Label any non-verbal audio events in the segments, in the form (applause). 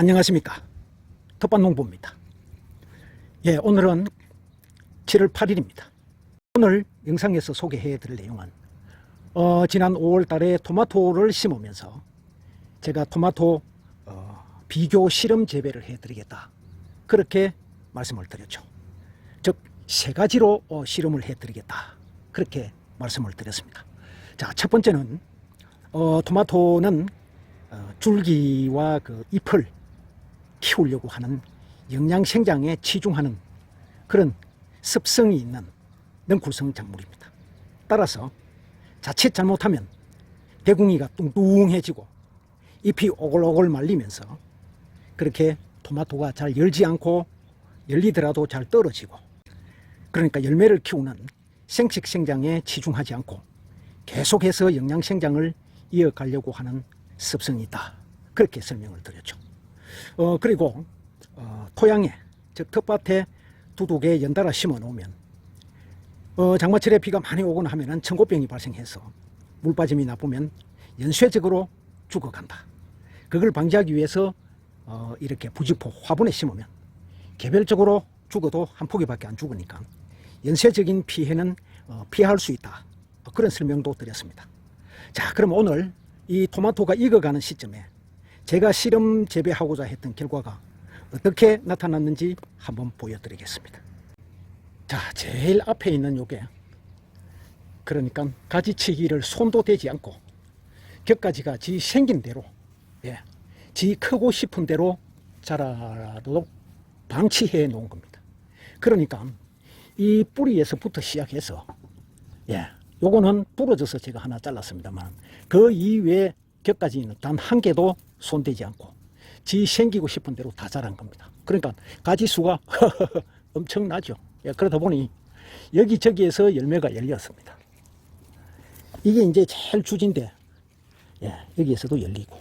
안녕하십니까. 텃밭농부입니다. 예, 오늘은 7월 8일입니다. 오늘 영상에서 소개해 드릴 내용은 어, 지난 5월 달에 토마토를 심으면서 제가 토마토 어, 비교 실험 재배를 해 드리겠다. 그렇게 말씀을 드렸죠. 즉, 세 가지로 어, 실험을 해 드리겠다. 그렇게 말씀을 드렸습니다. 자, 첫 번째는 어, 토마토는 어, 줄기와 그 잎을 키우려고 하는 영양 생장에 치중하는 그런 습성이 있는 능쿨성 작물입니다. 따라서 자칫 잘못하면 대궁이가 뚱뚱해지고 잎이 오글오글 말리면서 그렇게 토마토가 잘 열지 않고 열리더라도 잘 떨어지고 그러니까 열매를 키우는 생식 생장에 치중하지 않고 계속해서 영양 생장을 이어가려고 하는 습성이 있다. 그렇게 설명을 드렸죠. 어, 그리고 어, 토양에 즉 텃밭에 두둑에 연달아 심어 놓으면 어, 장마철에 비가 많이 오거나 하면은 청고병이 발생해서 물 빠짐이 나쁘면 연쇄적으로 죽어간다. 그걸 방지하기 위해서 어, 이렇게 부직포 화분에 심으면 개별적으로 죽어도 한 포기밖에 안 죽으니까 연쇄적인 피해는 어, 피할 수 있다. 어, 그런 설명도 드렸습니다. 자, 그럼 오늘 이 토마토가 익어가는 시점에 제가 실험 재배하고자 했던 결과가 어떻게 나타났는지 한번 보여드리겠습니다. 자, 제일 앞에 있는 요게 그러니까 가지치기를 손도 대지 않고 격가지가 지 생긴 대로 예, 지 크고 싶은 대로 자라도록 방치해 놓은 겁니다. 그러니까 이 뿌리에서부터 시작해서 예, 요거는 부러져서 제가 하나 잘랐습니다만 그 이외에 격가지는 단 한 개도 손대지 않고 지 생기고 싶은 대로 다 자란 겁니다. 그러니까 가지 수가 (laughs) 엄청나죠. 예, 그러다 보니 여기저기에서 열매가 열렸습니다. 이게 이제 제일 주진데 예, 여기에서도 열리고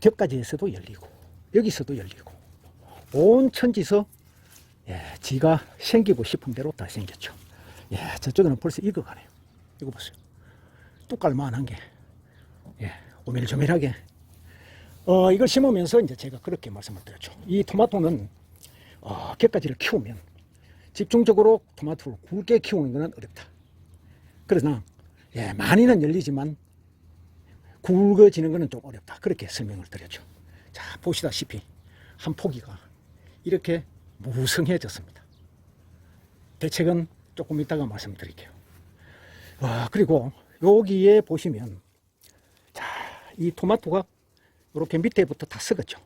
겹가지에서도 열리고 여기서도 열리고 온 천지서 예, 지가 생기고 싶은 대로 다 생겼죠. 예, 저쪽에는 벌써 익어가네요. 이거 보세요. 뚝깔만한 게 예, 오밀조밀하게 어, 이걸 심으면서 이제 제가 그렇게 말씀을 드렸죠. 이 토마토는 어, 겹가지를 키우면 집중적으로 토마토를 굵게 키우는 것은 어렵다. 그러나 예, 많이는 열리지만 굵어지는 것은 좀 어렵다. 그렇게 설명을 드렸죠. 자, 보시다시피 한 포기가 이렇게 무성해졌습니다. 대책은 조금 이따가 말씀드릴게요. 와, 그리고 여기에 보시면 자, 이 토마토가 이렇게 밑에부터 다 썩었죠.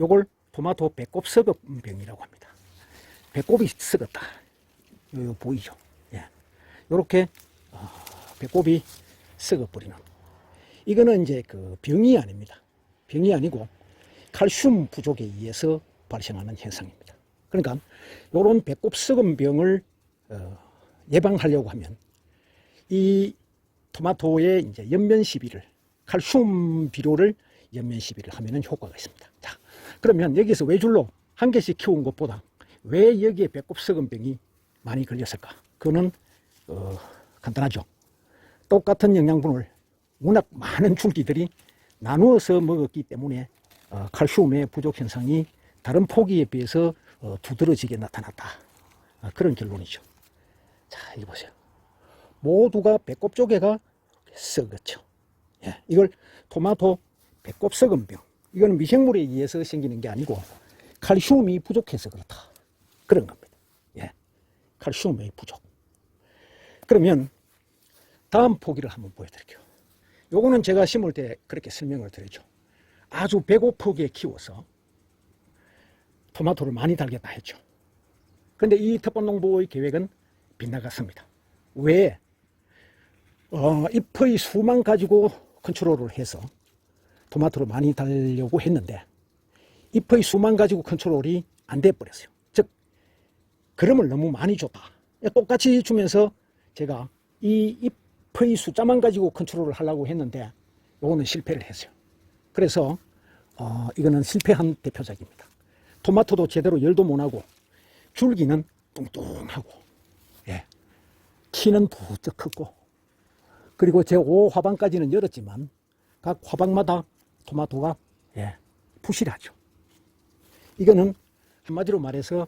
요걸 토마토 배꼽 썩어병이라고 합니다. 배꼽이 썩었다. 요, 요 보이죠? 예. 요렇게 어, 배꼽이 썩어버리는. 이거는 이제 그 병이 아닙니다. 병이 아니고 칼슘 부족에 의해서 발생하는 현상입니다. 그러니까 요런 배꼽 썩은 병을 어, 예방하려고 하면 이 토마토의 이제 연면 시비를 칼슘 비료를 연면 시비를 하면은 효과가 있습니다. 자, 그러면 여기서 외줄로 한 개씩 키운 것보다 왜 여기에 배꼽 썩은 병이 많이 걸렸을까? 그거는 어, 간단하죠. 똑같은 영양분을 워낙 많은 줄기들이 나누어서 먹었기 때문에 어, 칼슘의 부족 현상이 다른 포기에 비해서 어, 두드러지게 나타났다. 어, 그런 결론이죠. 자, 이거 보세요. 모두가 배꼽 쪼개가 썩었죠. 예, 이걸 토마토 배꼽 썩은 병. 이거는 미생물에 의해서 생기는 게 아니고 칼슘이 부족해서 그렇다. 그런 겁니다. 예. 칼슘의 부족. 그러면 다음 포기를 한번 보여드릴게요. 요거는 제가 심을 때 그렇게 설명을 드리죠. 아주 배고프게 키워서 토마토를 많이 달겠다 했죠. 근데 이 텃밭농부의 계획은 빗나갔습니다. 왜? 어, 잎의 수만 가지고 컨트롤을 해서 토마토를 많이 달려고 했는데 잎의 수만 가지고 컨트롤이 안 돼 버렸어요. 즉 그름을 너무 많이 줬다. 똑같이 주면서 제가 이 잎의 숫자만 가지고 컨트롤을 하려고 했는데 요거는 실패를 했어요. 그래서 어, 이거는 실패한 대표작입니다. 토마토도 제대로 열도 못 하고 줄기는 뚱뚱하고 예. 키는 부쩍 컸고 그리고 제 5 화방까지는 열었지만 각 화방마다 토마토가 예, 부실하죠. 이거는 한마디로 말해서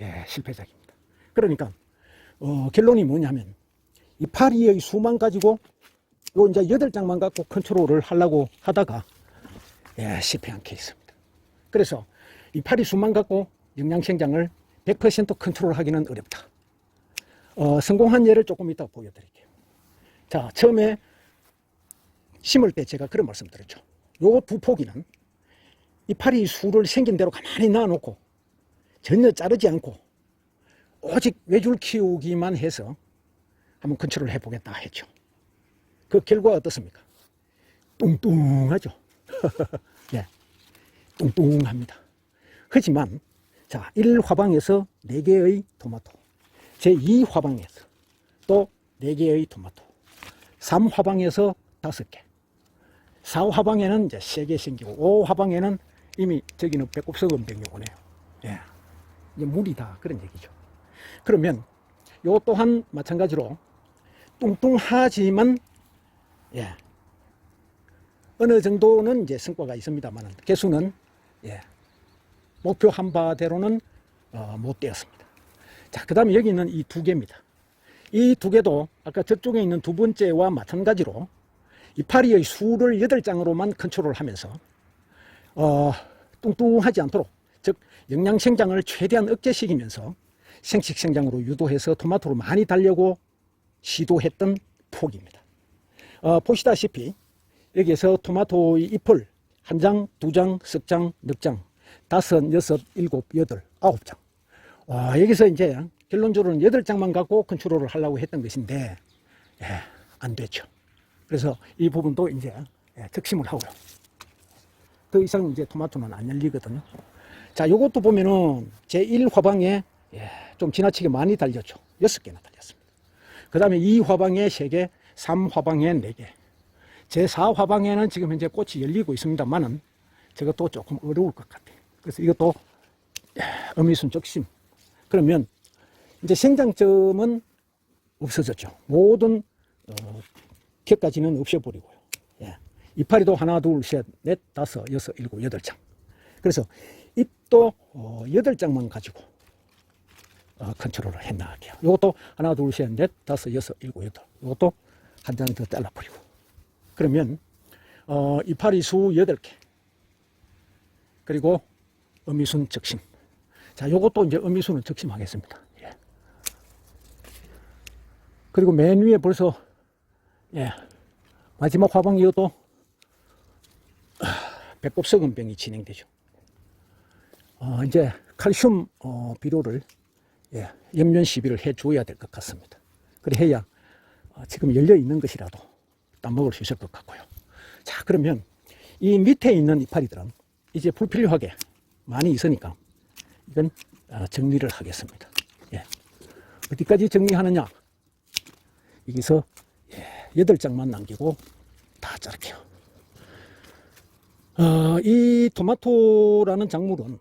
예, 실패작입니다. 그러니까 어, 결론이 뭐냐면 이 파리의 수만 가지고 요 이제 여덟 장만 갖고 컨트롤을 하려고 하다가 예, 실패한 케이스입니다. 그래서 이 파리 수만 갖고 영양생장을 100% 컨트롤하기는 어렵다. 어, 성공한 예를 조금 이따 보여드릴게요. 자, 처음에 심을 때 제가 그런 말씀 드렸죠. 요두 포기는 이 파리 수를 생긴 대로 가만히 놔놓고 전혀 자르지 않고 오직 외줄 키우기만 해서 한번 컨트롤 해보겠다 했죠. 그 결과 어떻습니까? 뚱뚱하죠. (laughs) 예, 뚱뚱합니다. 하지만 자, 1화방에서 4개의 토마토, 제2화방에서 또 4개의 토마토, 3화방에서 5개, 4화방에는 이제 3개 생기고 5화방에는 이미 저기는 배꼽석 은병이 오네요. 예. 이제 물이다 그런 얘기죠. 그러면 요 또한 마찬가지로 뚱뚱하지만 예. 어느 정도는 이제 성과가 있습니다만 개수는 예. 목표한 바대로는 어, 못 되었습니다. 자, 그 다음에 여기 있는 이 두 개입니다. 이 두 개도 아까 저쪽에 있는 두 번째와 마찬가지로 이 파리의 수를 여덟 장으로만 컨트롤 하면서 어, 뚱뚱하지 않도록 즉 영양 생장을 최대한 억제시키면서 생식 생장으로 유도해서 토마토를 많이 달려고 시도했던 폭입니다. 어, 보시다시피 여기에서 토마토의 잎을 한 장, 두 장, 석 장, 넉 장, 다섯, 여섯, 일곱, 여덟, 아홉 장. 와, 여기서 이제 결론적으로는 여덟 장만 갖고 컨트롤을 하려고 했던 것인데, 예, 안 됐죠. 그래서 이 부분도 이제 예, 특심을 하고요. 더 이상 이제 토마토는 안 열리거든요. 자, 요것도 보면은 제 1화방에 예, 좀 지나치게 많이 달렸죠. 여섯 개나 달렸습니다. 그 다음에 2화방에 3개, 3화방에 4개. 제 4화방에는 지금 현재 꽃이 열리고 있습니다만은 저것도 조금 어려울 것 같아요. 그래서 이것도 예, 어미순 적심. 그러면 이제 생장점은 없어졌죠. 모든 어, 격까지는 없애버리고요. 예. 이파리도 하나, 둘, 셋, 넷, 다섯, 여섯, 일곱, 여덟 장. 그래서 잎도 어, 여덟 장만 가지고 어, 컨트롤을 해나갈게요. 이것도 하나, 둘, 셋, 넷, 다섯, 여섯, 일곱, 여덟. 이것도 한 장 더 잘라버리고. 그러면 어, 이파리 수 여덟 개 그리고 어미순 적심. 자, 요것도 이제 어미순을 적심하겠습니다. 예. 그리고 맨 위에 벌써 예, 마지막 화방 이어도 배꼽 썩은 병이 진행되죠. 어, 이제 칼슘 어, 비료를 예, 염면 시비를 해줘야 될 것 같습니다. 그래 해야 어, 지금 열려 있는 것이라도 따먹을 수 있을 것 같고요. 자 그러면 이 밑에 있는 이파리들은 이제 불필요하게 많이 있으니까 이건 어, 정리를 하겠습니다. 예. 어디까지 정리하느냐? 여기서 예, 여덟 장만 남기고 다 자를게요. 어, 이 토마토라는 작물은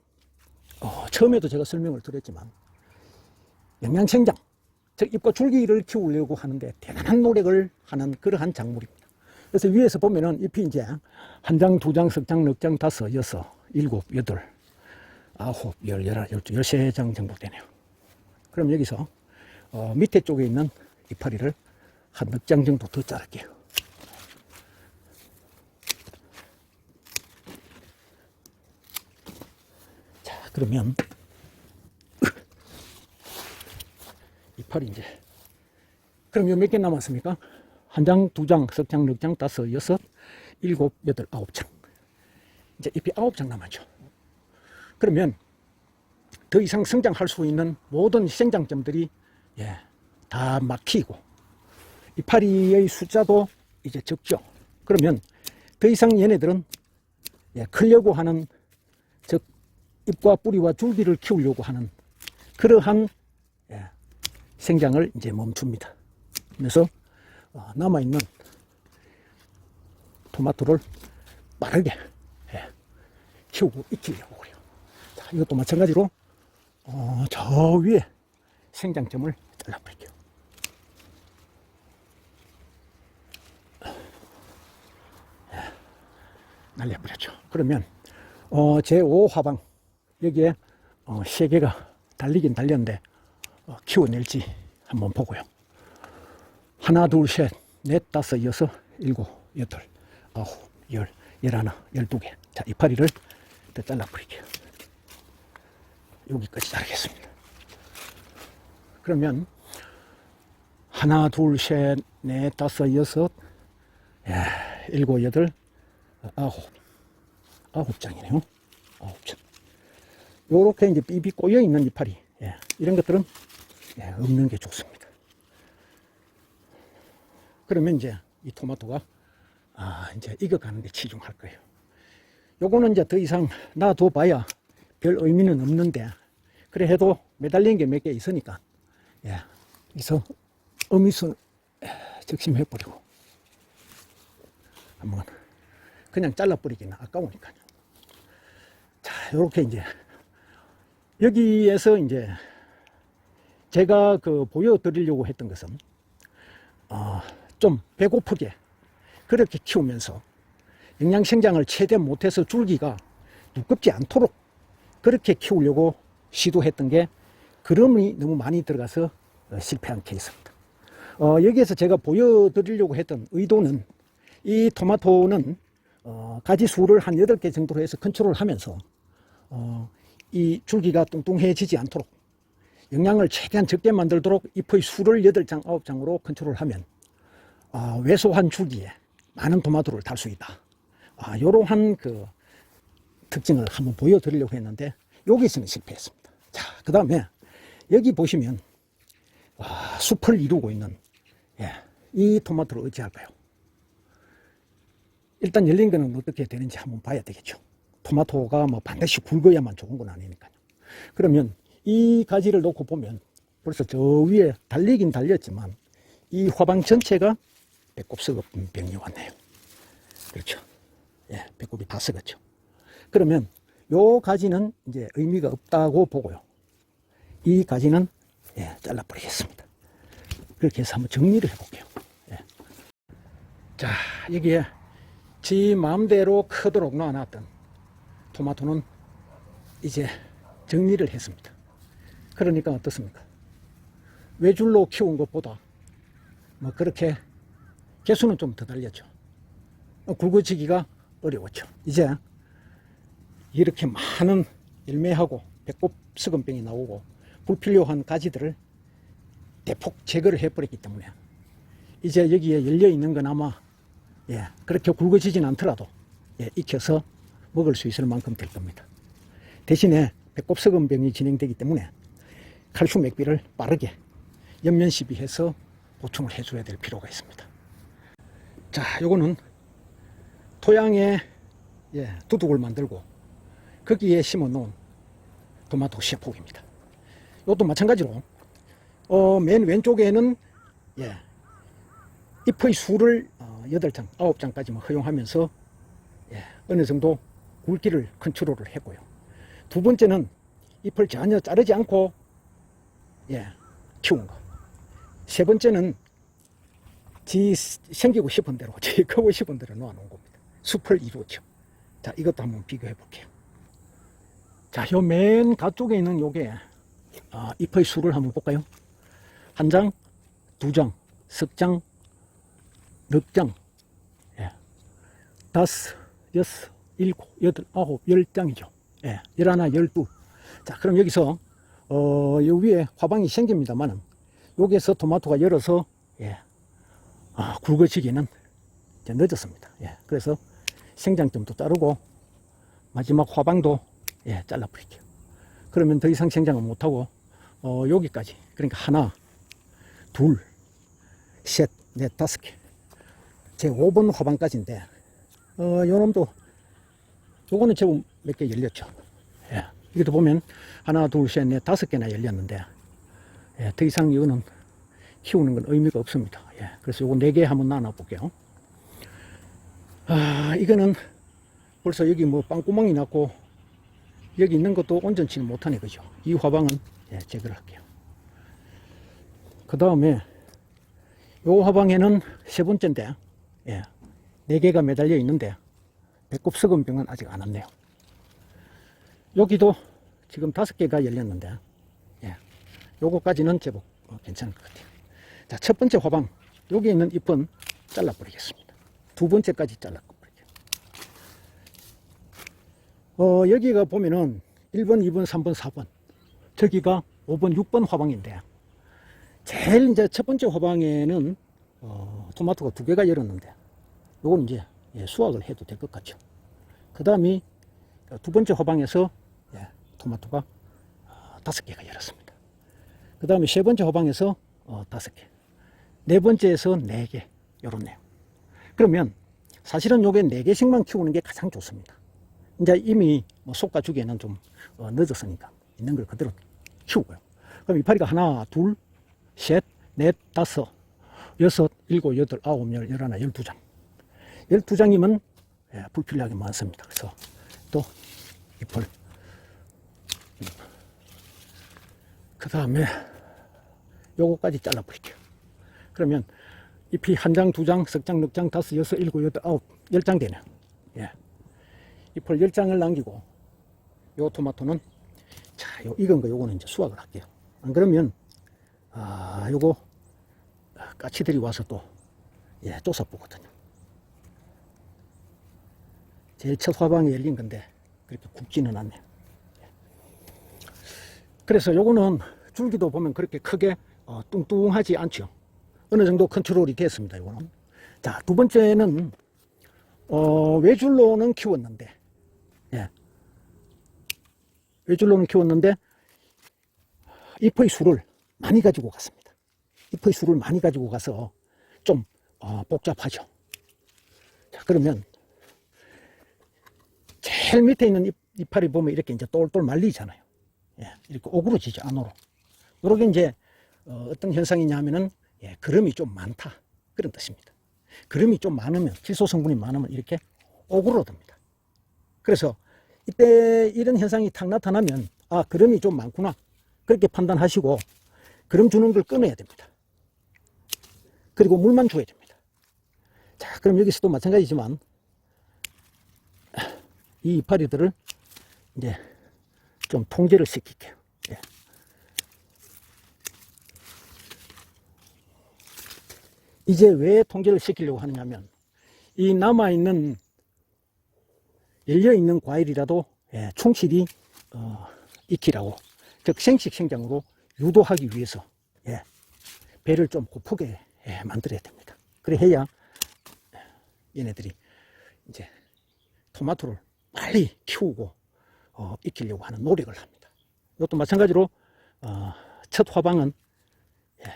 어, 처음에도 제가 설명을 드렸지만 영양생장, 즉 잎과 줄기를 키우려고 하는데 대단한 노력을 하는 그러한 작물입니다. 그래서 위에서 보면은 잎이 이제 한 장, 두 장, 석 장, 넉 장, 다섯, 여섯, 일곱, 여덟, 아홉, 열, 열하, 열두, 열세 장 정도 되네요. 그럼 여기서 어, 밑에 쪽에 있는 이파리를 한넉장 정도 더 자를게요. 자, 그러면 이파리 이제 그럼 요 몇 개 남았습니까? 한 장, 두 장, 석 장, 넉 장, 다섯, 여섯, 일곱, 여덟, 아홉 장. 이제 잎이 아홉 장 남았죠. 그러면 더 이상 성장할 수 있는 모든 생장점들이 예, 다 막히고 이파리의 숫자도 이제 적죠. 그러면 더 이상 얘네들은 예, 크려고 하는 즉 잎과 뿌리와 줄기를 키우려고 하는 그러한 예, 생장을 이제 멈춥니다. 그래서 어, 남아 있는 토마토를 빠르게 예, 키우고 익히려고 그래요. 자, 이것도 마찬가지로 어, 저 위에 생장점을 잘라버릴게요. 날려버렸죠. 그러면 어, 제5화방 여기에 어, 세 개가 달리긴 달렸는데 어, 키워낼지 한번 보고요. 하나, 둘, 셋, 넷, 다섯, 여섯, 일곱, 여덟, 아홉, 열, 열하나, 열두 개. 자, 이파리를 더 잘라버릴게요. 여기까지 자르겠습니다. 그러면 하나, 둘, 셋, 넷, 다섯, 여섯, 야, 일곱, 여덟, 아홉, 아홉 장이네요. 아홉 장. 요렇게 이제 삐삐 꼬여 있는 이파리, 예, 이런 것들은 예, 없는 게 좋습니다. 그러면 이제 이 토마토가 아, 이제 익어가는데 치중할 거예요. 요거는 이제 더 이상 놔둬 봐야 별 의미는 없는데, 그래 해도 매달린 게 몇 개 있으니까, 예, 그래서 어미순 적심해버리고, 한번 그냥 잘라버리기는 아까우니까요. 자, 요렇게 이제, 여기에서 이제 제가 그 보여드리려고 했던 것은, 어, 좀 배고프게 그렇게 키우면서 영양 생장을 최대한 못해서 줄기가 두껍지 않도록 그렇게 키우려고 시도했던 게 그름이 너무 많이 들어가서 어, 실패한 케이스입니다. 어, 여기에서 제가 보여드리려고 했던 의도는 이 토마토는 어, 가지 수를 한 8개 정도로 해서 컨트롤 하면서 어, 이 줄기가 뚱뚱해지지 않도록 영양을 최대한 적게 만들도록 잎의 수를 8장, 9장으로 컨트롤하면 아, 왜소한 줄기에 많은 토마토를 달 수 있다. 아, 이러한 그 특징을 한번 보여드리려고 했는데 여기서는 실패했습니다. 자, 그 다음에 여기 보시면 와, 숲을 이루고 있는 예, 이 토마토를 어찌할까요? 일단 열린 거는 어떻게 되는지 한번 봐야 되겠죠. 토마토가 뭐 반드시 굵어야만 좋은 건 아니니까요. 그러면 이 가지를 놓고 보면 벌써 저 위에 달리긴 달렸지만 이 화방 전체가 배꼽 썩은 병이 왔네요. 그렇죠. 예, 배꼽이 다 썩었죠. 그러면 요 가지는 이제 의미가 없다고 보고요. 이 가지는 예, 잘라버리겠습니다. 그렇게 해서 한번 정리를 해볼게요. 예. 자, 여기에 지 마음대로 크도록 놔놨던 토마토는 이제 정리를 했습니다. 그러니까 어떻습니까? 외줄로 키운 것보다 뭐 그렇게 개수는 좀 더 달렸죠. 어, 굵어지기가 어려웠죠. 이제 이렇게 많은 열매하고 배꼽 썩은병이 나오고 불필요한 가지들을 대폭 제거를 해버렸기 때문에 이제 여기에 열려 있는 건 아마 예, 그렇게 굵어지진 않더라도 예, 익혀서 먹을 수 있을 만큼 될 겁니다. 대신에 배꼽 썩은병이 진행되기 때문에 칼슘 액비를 빠르게 연면 시비해서 보충을 해줘야 될 필요가 있습니다. 자, 요거는 토양에 예, 두둑을 만들고 거기에 심어 놓은 토마토 씨앗폭입니다. 이것도 마찬가지로 어, 맨 왼쪽에는 예, 잎의 수를 어, 8장, 9장까지만 허용하면서 예, 어느 정도 굵기를 컨트롤을 했고요. 두 번째는 잎을 전혀 자르지 않고 예, 키운 거. 세 번째는 지 생기고 싶은 대로, (laughs) 지 크고 싶은 대로 놓아놓은 겁니다. 숲을 이루었죠. 자, 이것도 한번 비교해 볼게요. 자, 요 맨 가쪽에 있는 요게 아, 잎의 수를 한번 볼까요? 한 장, 두 장, 석 장, 넉 장, 예. 다섯, 여섯, 일곱, 여덟, 아홉, 열 장이죠. 예, 열하나, 열두. 자, 그럼 여기서 어, 요 위에 화방이 생깁니다만은 여기에서 토마토가 열어서 예, 아, 굵어지기는 이제 늦었습니다. 예, 그래서 생장점도 자르고 마지막 화방도 예, 잘라버릴게요. 그러면 더 이상 생장을 못하고 어, 여기까지 그러니까 하나, 둘, 셋, 넷, 다섯 개. 제 5번 화방까지인데 어, 요놈도 요거는 제법 몇 개 열렸죠. 예. 이것도 보면 하나, 둘, 셋, 넷, 다섯 개나 열렸는데 예, 더 이상 이거는 키우는 건 의미가 없습니다. 예, 그래서 요거 네 개 한번 나눠 볼게요. 아, 이거는 벌써 여기 뭐 빵구멍이 났고 여기 있는 것도 온전치는 못하네 그죠? 이 화방은 예, 제거를 할게요. 그 다음에 요 화방에는 세 번째인데 4개가 매달려 있는데 배꼽 썩은 병은 아직 안 왔네요. 여기도 지금 5개가 열렸는데 예, 요거까지는 제법 괜찮을 것 같아요. 자, 첫 번째 화방 여기 있는 잎은 잘라버리겠습니다. 두 번째까지 잘라버리게요. 어, 여기가 보면은 1번, 2번, 3번, 4번 저기가 5번, 6번 화방인데 제일 이제 첫 번째 화방에는 어, 토마토가 두 개가 열었는데 요건 이제 예, 수확을 해도 될 것 같죠. 그 다음이 두 번째 화방에서 예, 토마토가 어, 다섯 개가 열었습니다. 그 다음에 세 번째 화방에서 어, 다섯 개. 네 번째에서 네 개. 요렇네요. 그러면 사실은 요게 네 개씩만 키우는 게 가장 좋습니다. 이제 이미 뭐 속가 주기에는 좀 어, 늦었으니까 있는 걸 그대로 키우고요. 그럼 이파리가 하나, 둘, 셋, 넷, 다섯, 여섯, 일곱, 여덟, 아홉, 열, 열하나, 열두 장. 열두 장이면 예, 불필요하게 많습니다. 그래서 또 잎을 그 다음에 요거까지 잘라버릴게요. 그러면 잎이 한 장, 두 장, 석 장, 넉 장, 다섯, 여섯, 일곱, 여덟, 아홉, 열 장 되네요. 예. 잎을 열 장을 남기고 요 토마토는 자, 요 익은 거 요거는 이제 수확을 할게요. 안 그러면 아, 요거 까치들이 와서 또 예, 쫓아보거든요. 제일 첫 화방에 열린 건데 그렇게 굵지는 않네요. 그래서 요거는 줄기도 보면 그렇게 크게 어, 뚱뚱하지 않죠. 어느 정도 컨트롤이 됐습니다. 요거는. 자, 두 번째는 어, 외줄로는 키웠는데 예. 외줄로는 키웠는데 잎의 수를 많이 가지고 갔습니다. 잎의 수를 많이 가지고 가서 좀 어, 복잡하죠. 자, 그러면 제일 밑에 있는 잎, 이파리 보면 이렇게 이제 똘똘 말리잖아요. 예, 이렇게 오그러지죠, 안으로. 요렇게 이제, 어, 떤 현상이냐면은, 예, 그름이 좀 많다. 그런 뜻입니다. 그름이 좀 많으면, 질소 성분이 많으면 이렇게 오그러듭니다. 그래서 이때 이런 현상이 탁 나타나면, 아, 그름이 좀 많구나. 그렇게 판단하시고, 그름 주는 걸 끊어야 됩니다. 그리고 물만 줘야 됩니다. 자, 그럼 여기서도 마찬가지지만, 이 이파리들을 이제 좀 통제를 시킬게요. 예. 이제 왜 통제를 시키려고 하느냐면 이 남아있는 열려있는 과일이라도 예, 충실히 어, 익히라고 즉 생식 생장으로 유도하기 위해서 예, 배를 좀 고프게 예, 만들어야 됩니다. 그래 해야 얘네들이 이제 토마토를 빨리 키우고 어, 익히려고 하는 노력을 합니다. 이것도 마찬가지로 어, 첫 화방은 예,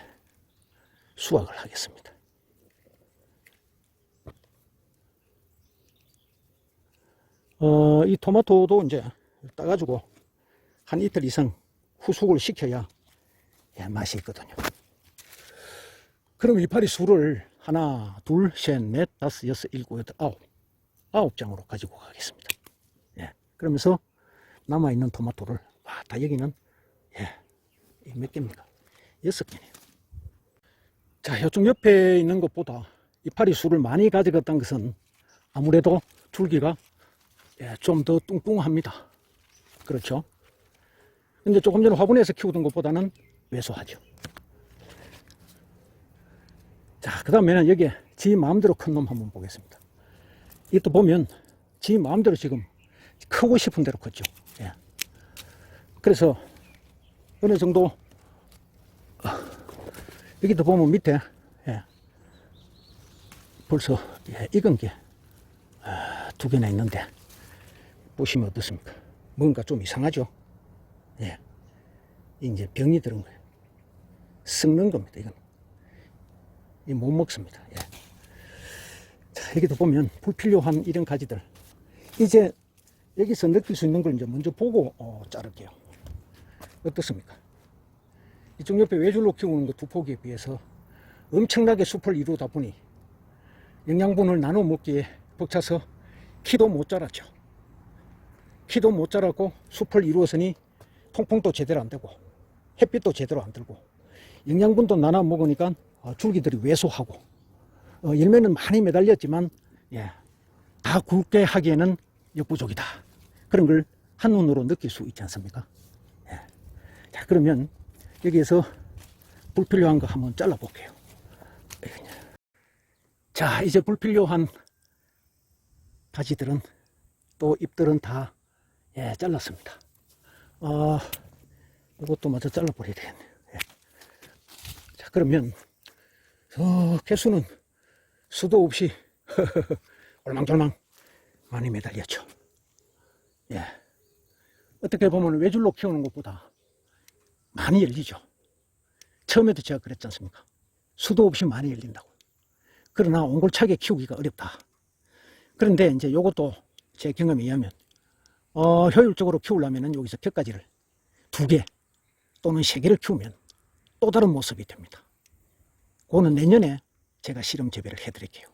수확을 하겠습니다. 어, 이 토마토도 이제 따가지고 한 이틀 이상 후숙을 시켜야 예, 맛이 있거든요. 그럼 이파리 수를 하나, 둘, 셋, 넷, 다섯, 여섯, 일곱, 여덟, 아홉 아홉 장으로 가지고 가겠습니다. 예. 그러면서 남아있는 토마토를, 와, 다 여기는, 예, 이몇 개입니까? 여섯 개네요. 자, 이쪽 옆에 있는 것보다 이파리 수를 많이 가져갔다는 것은 아무래도 줄기가 예, 좀 더 뚱뚱합니다. 그렇죠? 근데 조금 전에 화분에서 키우던 것보다는 왜소하죠. 자, 그 다음에는 여기에 지 마음대로 큰 놈 한번 보겠습니다. 이또 보면 지 마음대로 지금 크고 싶은 대로 컸죠. 예. 그래서 어느 정도 어, 여기도 보면 밑에 예. 벌써 예, 익은 게 두 개나 있는데 보시면 어떻습니까? 뭔가 좀 이상하죠? 예. 이제 병이 들은 거예요. 썩는 겁니다, 이건. 이못 먹습니다. 예. 자, 여기도 보면 불필요한 이런 가지들. 이제 여기서 느낄 수 있는 걸 이제 먼저 보고 어, 자를게요. 어떻습니까? 이쪽 옆에 외줄로 키우는 그 두 포기에 비해서 엄청나게 숲을 이루다 보니 영양분을 나눠 먹기에 벅차서 키도 못 자랐죠. 키도 못 자랐고 숲을 이루었으니 통풍도 제대로 안 되고 햇빛도 제대로 안 들고 영양분도 나눠 먹으니까 어, 줄기들이 왜소하고 어, 열매는 많이 매달렸지만 예, 다 굵게 하기에는 역부족이다. 그런 걸 한눈으로 느낄 수 있지 않습니까? 자, 그러면 여기에서 불필요한 거 한번 잘라볼게요. 자, 이제 불필요한 가지들은 또 잎들은 다 예, 잘랐습니다. 아, 이것도 마저 잘라버려야 되겠네요. 예. 자, 그러면 어, 개수는 수도 없이 (laughs) 얼망졸망 많이 매달렸죠. 예. 어떻게 보면 외줄로 키우는 것보다 많이 열리죠. 처음에도 제가 그랬지 않습니까? 수도 없이 많이 열린다고. 그러나 옹골차게 키우기가 어렵다. 그런데 이제 이것도 제 경험에 의하면 어, 효율적으로 키우려면 여기서 격가지를 두 개 또는 세 개를 키우면 또 다른 모습이 됩니다. 그거는 내년에 제가 실험 재배를 해드릴게요.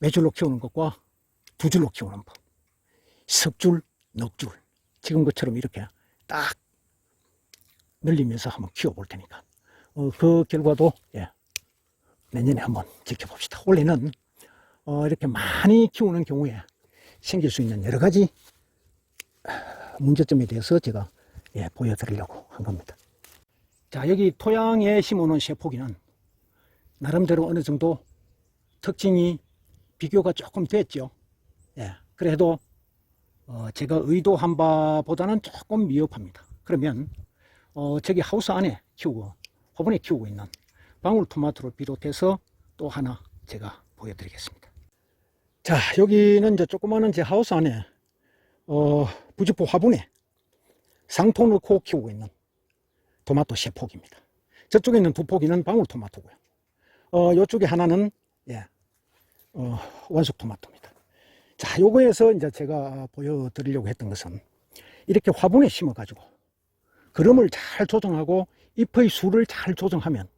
외줄로 키우는 것과 두 줄로 키우는 법. 석 줄, 넉 줄. 지금 것처럼 이렇게 딱 늘리면서 한번 키워볼 테니까. 어, 그 결과도, 예, 내년에 한번 지켜봅시다. 원래는, 어, 이렇게 많이 키우는 경우에 생길 수 있는 여러 가지 아, 문제점에 대해서 제가, 예, 보여드리려고 한 겁니다. 자, 여기 토양에 심어놓은 쇠포기는 나름대로 어느 정도 특징이 비교가 조금 됐죠. 예, 그래도 어, 제가 의도한 바보다는 조금 미흡합니다. 그러면 어, 저기 하우스 안에 키우고 화분에 키우고 있는 방울토마토를 비롯해서 또 하나 제가 보여드리겠습니다. 자, 여기는 이제 조그마한 제 하우스 안에 어, 부직포 화분에 상토 넣고 키우고 있는 토마토 세 폭입니다. 저쪽에 있는 두 포기는 방울토마토고요. 어, 이쪽에 하나는 예, 어, 원숙 토마토입니다. 자, 요거에서 이제 제가 보여드리려고 했던 것은 이렇게 화분에 심어가지고 그름을 잘 조정하고 잎의 수를 잘 조정하면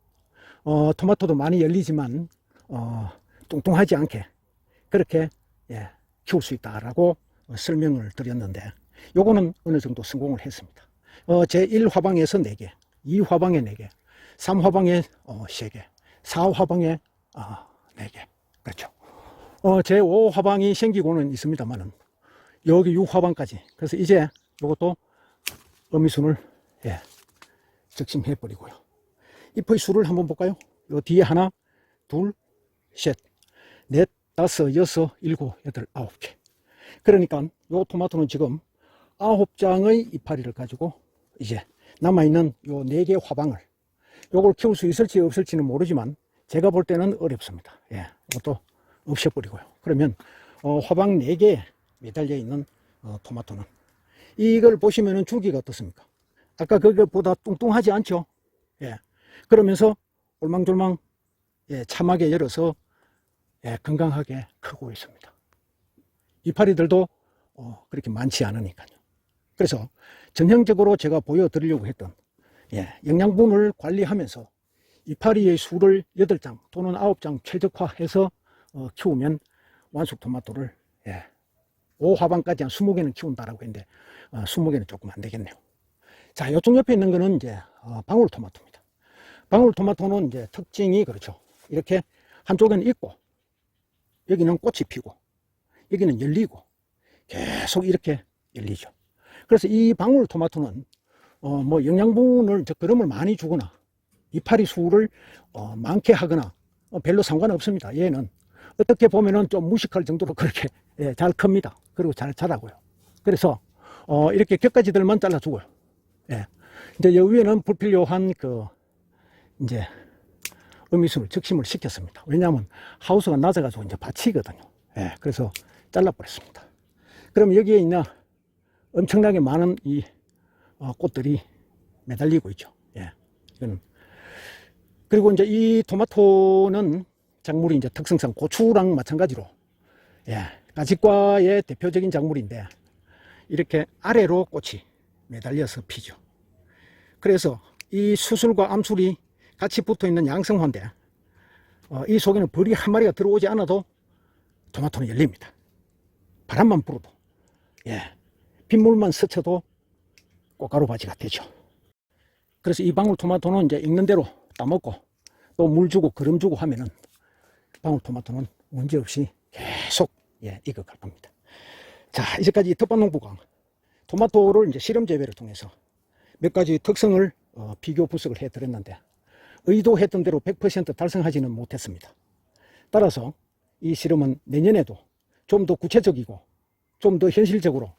어, 토마토도 많이 열리지만 어, 뚱뚱하지 않게 그렇게 예, 키울 수 있다라고 어, 설명을 드렸는데 요거는 어느 정도 성공을 했습니다. 어, 제 1화방에서 4개, 2화방에 4개, 3화방에 어, 3개, 4화방에 어, 4개. 그렇죠. 어, 제 5화방이 생기고는 있습니다만은 여기 6화방까지. 그래서 이제 이것도 어미순을 예, 적심해 버리고요. 잎의 수를 한번 볼까요? 요 뒤에 하나, 둘, 셋, 넷, 다섯, 여섯, 일곱, 여덟, 아홉 개. 그러니까 요 토마토는 지금 아홉 장의 이파리를 가지고 이제 남아있는 요 네 개 화방을 요걸 키울 수 있을지 없을지는 모르지만 제가 볼 때는 어렵습니다. 예, 이것도 없애버리고요. 그러면 어, 화방 4개에 매달려 있는 어, 토마토는 이걸 보시면은 줄기가 어떻습니까? 아까 그것보다 뚱뚱하지 않죠? 예. 그러면서 올망졸망 예, 참하게 열어서 예, 건강하게 크고 있습니다. 이파리들도 어, 그렇게 많지 않으니까요. 그래서 전형적으로 제가 보여드리려고 했던 예, 영양분을 관리하면서 이파리의 수를 8장 또는 9장 최적화해서 어, 키우면 완숙 토마토를 예, 5화방까지 한 20개는 키운다라고 했는데 어, 20개는 조금 안 되겠네요. 자, 이쪽 옆에 있는 거는 이제 어, 방울 토마토입니다. 방울 토마토는 이제 특징이 그렇죠. 이렇게 한쪽에는 있고 여기는 꽃이 피고 여기는 열리고 계속 이렇게 열리죠. 그래서 이 방울 토마토는 어, 뭐 영양분을 저 그름을 많이 주거나 이파리 수를 어, 많게 하거나 어, 별로 상관없습니다. 얘는 어떻게 보면은 좀 무식할 정도로 그렇게 예, 잘 큽니다. 그리고 잘 자라고요. 그래서 어, 이렇게 격가지들만 잘라주고요. 예. 이제 여 위에는 불필요한 그 이제 음이수를 적심을 시켰습니다. 왜냐하면 하우스가 낮아가지고 이제 받치거든요. 예. 그래서 잘라버렸습니다. 그럼 여기에 있는 엄청나게 많은 이 어, 꽃들이 매달리고 있죠. 예. 이거는 그리고 이제 이 토마토는 작물이 이제 특성상 고추랑 마찬가지로 예, 가지과의 대표적인 작물인데 이렇게 아래로 꽃이 매달려서 피죠. 그래서 이 수술과 암술이 같이 붙어 있는 양성화인데 어, 이 속에는 벌이 한 마리가 들어오지 않아도 토마토는 열립니다. 바람만 불어도 예, 빗물만 스쳐도 꽃가루 바지가 되죠. 그래서 이 방울 토마토는 이제 익는 대로 따먹고 또 물 주고 거름 주고 하면은 방울토마토는 문제없이 계속 예, 익어갈 겁니다. 자, 이제까지 텃밭농부가 토마토를 이제 실험 재배를 통해서 몇 가지 특성을 어, 비교 분석을 해드렸는데 의도했던 대로 100% 달성하지는 못했습니다. 따라서 이 실험은 내년에도 좀 더 구체적이고 좀 더 현실적으로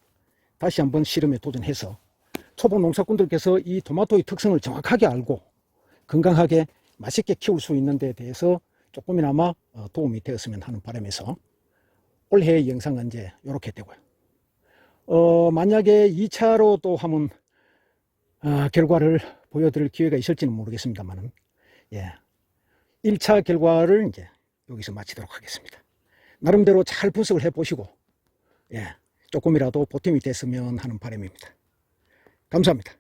다시 한번 실험에 도전해서 초보 농사꾼들께서 이 토마토의 특성을 정확하게 알고 건강하게 맛있게 키울 수 있는 데 대해서 조금이나마 어, 도움이 되었으면 하는 바람에서 올해 영상은 이제 이렇게 되고요. 어, 만약에 2차로 또 하면 어, 결과를 보여드릴 기회가 있을지는 모르겠습니다만은 예. 1차 결과를 이제 여기서 마치도록 하겠습니다. 나름대로 잘 분석을 해 보시고 예. 조금이라도 보탬이 됐으면 하는 바람입니다. 감사합니다.